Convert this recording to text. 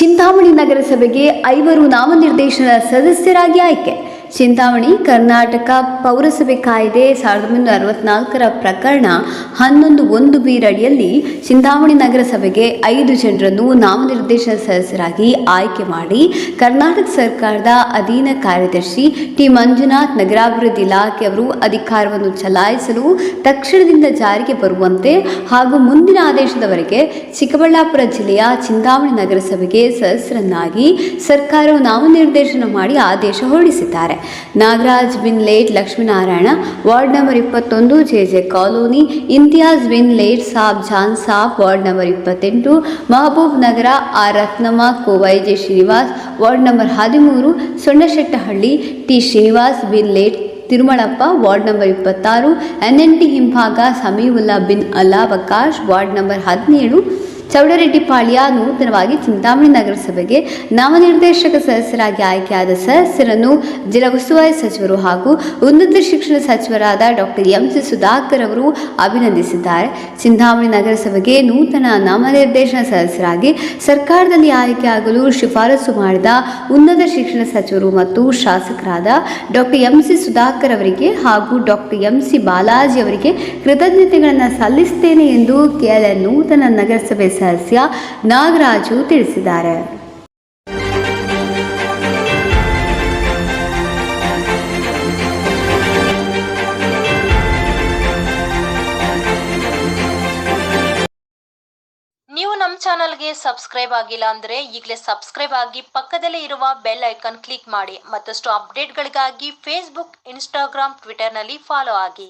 ಚಿಂತಾಮಣಿ ನಗರಸಭೆಗೆ ಐವರು ನಾಮನಿರ್ದೇಶನ ಸದಸ್ಯರಾಗಿ ಆಯ್ಕೆ. ಚಿಂತಾಮಣಿ, ಕರ್ನಾಟಕ ಪೌರಸಭೆ ಕಾಯ್ದೆ ಸಾವಿರದ ಒಂಬೈನೂರ ಅರವತ್ನಾಲ್ಕರ ಪ್ರಕರಣ ಹನ್ನೊಂದು ಒಂದು ಬೀರಡಿಯಲ್ಲಿ ಚಿಂತಾಮಣಿ ನಗರಸಭೆಗೆ ಐದು ಜನರನ್ನು ನಾಮನಿರ್ದೇಶನ ಸದಸ್ಯರಾಗಿ ಆಯ್ಕೆ ಮಾಡಿ ಕರ್ನಾಟಕ ಸರ್ಕಾರದ ಅಧೀನ ಕಾರ್ಯದರ್ಶಿ ಟಿ. ಮಂಜುನಾಥ್ ನಗರಾಭಿವೃದ್ಧಿ ಇಲಾಖೆಯವರು ಅಧಿಕಾರವನ್ನು ಚಲಾಯಿಸಲು ತಕ್ಷಣದಿಂದ ಜಾರಿಗೆ ಬರುವಂತೆ ಹಾಗೂ ಮುಂದಿನ ಆದೇಶದವರೆಗೆ ಚಿಕ್ಕಬಳ್ಳಾಪುರ ಜಿಲ್ಲೆಯ ಚಿಂತಾಮಣಿ ನಗರಸಭೆಗೆ ಸದಸ್ಯರನ್ನಾಗಿ ಸರ್ಕಾರವು ನಾಮನಿರ್ದೇಶನ ಮಾಡಿ ಆದೇಶ ಹೊರಡಿಸಿದ್ದಾರೆ. ನಾಗರಾಜ್ ಬಿನ್ ಲೇಟ್ ಲಕ್ಷ್ಮೀನಾರಾಯಣ ವಾರ್ಡ್ ನಂಬರ್ ಇಪ್ಪತ್ತೊಂದು J J colony Imtiaz bin late Saab Jan Saab ward number ಇಪ್ಪತ್ತೆಂಟು ಮಹಬೂಬ್ ನಗರ ಆರ್ ರತ್ನಮ್ಮ ಕೋವೈ ಜೆ ಶ್ರೀನಿವಾಸ್ ವಾರ್ಡ್ ನಂಬರ್ ಹದಿಮೂರು ಸೊಂಡಶೆಟ್ಟಹಳ್ಳಿ ಟಿ ಶ್ರೀನಿವಾಸ್ ಬಿನ್ ಲೇಟ್ ತಿರುಮಳಪ್ಪ ವಾರ್ಡ್ ನಂಬರ್ ಇಪ್ಪತ್ತಾರು ಎನ್ ಎನ್ ಟಿ ಹಿಂಭಾಗ ಸಮೀವುಲ್ಲಾ ಬಿನ್ ಅಲ್ಲಾ ಬಕಾಶ್ ವಾರ್ಡ್ ನಂಬರ್ ಹದಿನೇಳು ಚೌಡರೆಡ್ಡಿಪಾಳ್ಯ ನೂತನವಾಗಿ ಚಿಂತಾಮಣಿ ನಗರಸಭೆಗೆ ನವನಿರ್ದೇಶಕ ಸದಸ್ಯರಾಗಿ ಆಯ್ಕೆಯಾದ ಸದಸ್ಯರನ್ನು ಜಿಲ್ಲಾ ಉಸ್ತುವಾರಿ ಸಚಿವರು ಹಾಗೂ ಉನ್ನತ ಶಿಕ್ಷಣ ಸಚಿವರಾದ ಡಾಕ್ಟರ್ ಎಂ ಸಿ ಸುಧಾಕರ್ ಅವರು ಅಭಿನಂದಿಸಿದ್ದಾರೆ. ಚಿಂತಾಮಣಿ ನಗರಸಭೆಗೆ ನೂತನ ನಾಮನಿರ್ದೇಶನ ಸದಸ್ಯರಾಗಿ ಸರ್ಕಾರದಲ್ಲಿ ಆಯ್ಕೆಯಾಗಲು ಶಿಫಾರಸು ಮಾಡಿದ ಉನ್ನತ ಶಿಕ್ಷಣ ಸಚಿವರು ಮತ್ತು ಶಾಸಕರಾದ ಡಾಕ್ಟರ್ ಎಂ ಸಿ ಸುಧಾಕರ್ ಅವರಿಗೆ ಹಾಗೂ ಡಾಕ್ಟರ್ ಎಂ ಸಿ ಬಾಲಾಜಿ ಅವರಿಗೆ ಕೃತಜ್ಞತೆಗಳನ್ನು ಸಲ್ಲಿಸುತ್ತೇನೆ ಎಂದು ಕೆಲ ನೂತನ ನಗರಸಭೆ ಸದಸ್ಯ ನಾಗರಾಜು ತಿಳಿಸಿದ್ದಾರೆ. ನೀವು ನಮ್ಮ ಚಾನಲ್ಗೆ ಸಬ್ಸ್ಕ್ರೈಬ್ ಆಗಿಲ್ಲ ಅಂದ್ರೆ ಈಗಲೇ ಸಬ್ಸ್ಕ್ರೈಬ್ ಆಗಿ ಪಕ್ಕದಲ್ಲೇ ಇರುವ ಬೆಲ್ ಐಕಾನ್ ಕ್ಲಿಕ್ ಮಾಡಿ ಮತ್ತಷ್ಟು ಅಪ್ಡೇಟ್ಗಳಿಗಾಗಿ ಫೇಸ್ಬುಕ್ ಇನ್ಸ್ಟಾಗ್ರಾಮ್ ಟ್ವಿಟರ್ನಲ್ಲಿ ಫಾಲೋ ಆಗಿ.